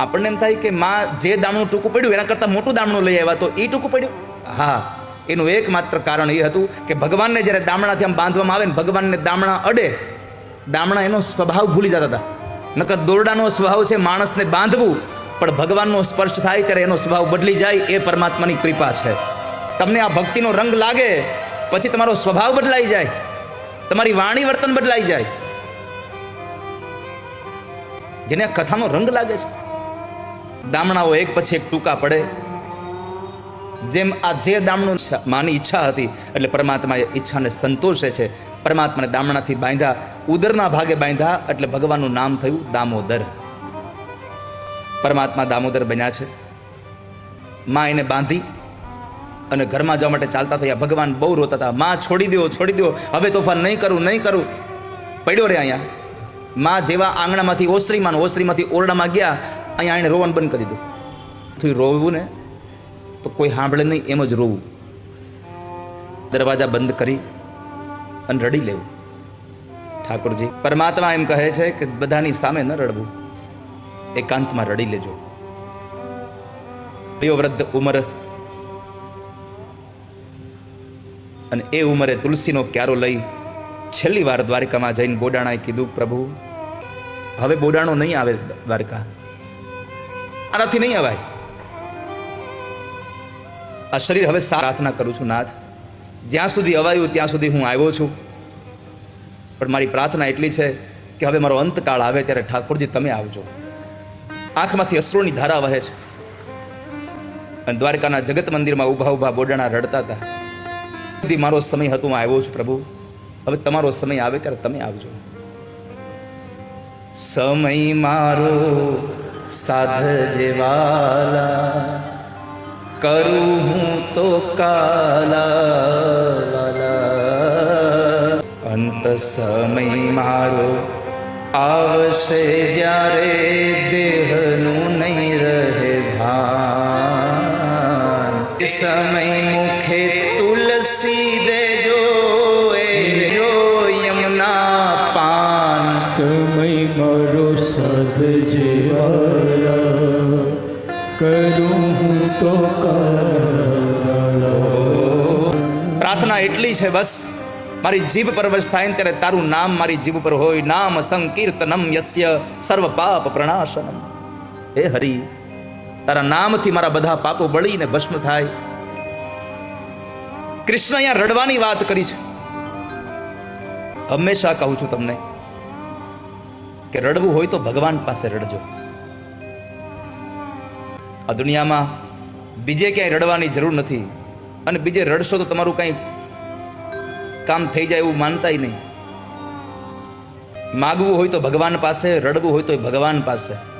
આપણને એમ થાય કે માં જે દામણું ટૂંકું પડ્યું, એના કરતાં મોટું દામણું લઈ આવ્યા તો એ ટૂંકું પડ્યું? હા. એનું એકમાત્ર કારણ એ હતું કે ભગવાનને જ્યારે દામણાથી આમ બાંધવામાં આવે ને ભગવાનને દામણા અડે, દામણા એનો સ્વભાવ ભૂલી જતા હતા. નકર દોરડાનો સ્વભાવ છે માણસને બાંધવું, પણ ભગવાનનો સ્પર્શ થાય ત્યારે એનો સ્વભાવ બદલી જાય, એ પરમાત્માની કૃપા છે. તમને આ ભક્તિનો રંગ લાગે, પછી તમારો સ્વભાવ બદલાઈ જાય. તમારી વાણી વર્તન બદલાઈ જાય. જેને આ કથાનો રંગ લાગે છે. દામણાઓ એક પછી એક ટૂંકા પડે. જેમ આ જે દામણું માની ઈચ્છા હતી, એટલે પરમાત્માએ ઈચ્છાને સંતોષે છે. પરમાત્માને દામણાથી બાંધ્યા, ઉદરના ભાગે બાંધ્યા, એટલે ભગવાનનું નામ થયું દામોદર. પરમાત્મા દામોદર બન્યા છે. માં એને બાંધી અને ઘરમાં જવા માટે ચાલતા થયા. ભગવાન બહુ રોતા હતા. માં છોડી દો છોડી દો હવે તોફાન નહીં કરું નહીં કરું. પડ્યો રે અહીંયા. માં જેવા આંગણામાંથી ઓસરીમાં ઓસરીમાંથી ઓરડામાં ગયા અહીંયા એણે રોવાનું બંધ કરી દીધું થયું રોવું ને તો કોઈ સાંભળે નહીં, એમ જ રોવું. દરવાજા બંધ કરી અને રડી લેવું. ઠાકોરજી, પરમાત્મા એમ કહે છે કે બધાની સામે ન રડવું. એકાંતમાં રડી લેજો. વયોવૃદ્ધ ઉંમર અને એ ઉંમરે તુલસીનો ક્યારો લઈ છેલ્લી વાર દ્વારિકામાં જઈને બોડાણાએ કીધું, પ્રભુ, હવે બોડાણો નહીં આવે દ્વારકા. આનાથી નહીં અવાય. આ શરીર હવે પ્રાર્થના કરું છું, નાથ. જ્યાં સુધી અવાયું ત્યાં સુધી હું આવ્યો છું. પણ મારી પ્રાર્થના એટલી છે કે હવે મારો અંતકાળ આવે ત્યારે ઠાકોરજી તમે આવજો. આંખમાંથી અશ્રુની ધારા વહે છે. અને દ્વારકાના જગત મંદિરમાં ઊભા ઊભા બોડાણા રડતા હતા. સુધી મારો સમય હતો, હું આવ્યો છું, પ્રભુ. હવે તમારો સમય આવે ત્યારે તમે આવજો. સમય મારો સાધ જેવાલા કરું હું તો કાલા અંત સમય મારો આવશે જ્યારે દેહનું નહીં રહે ભાન સમય મુખે તુલસી દેજો જો યમના પાન સમય મારો સાધ કરું તો પ્રાર્થના એટલી છે બસ. મારી જીભ પર વશ થાય ત્યારે તારું નામ મારી જીભ પર હોય. નામ સંકીર્તનમ યસ્ય સર્વ પાપ પ્રણાશનમ. હે હરિ, તારા નામથી મારા બધા પાપો બળીને ભસ્મ થાય. કૃષ્ણ અહીંયા રડવાની વાત કરી છે. હંમેશા કહું છું તમને કે રડવું હોય તો ભગવાન પાસે રડજો. આ દુનિયામાં બીજે ક્યાંય રડવાની જરૂર નથી. અને બીજે રડશો તો તમારું કંઈ કામ થઈ જાય એવું માનતાય નહીં. માગવું હોય તો ભગવાન પાસે, રડવું હોય તો ભગવાન પાસે.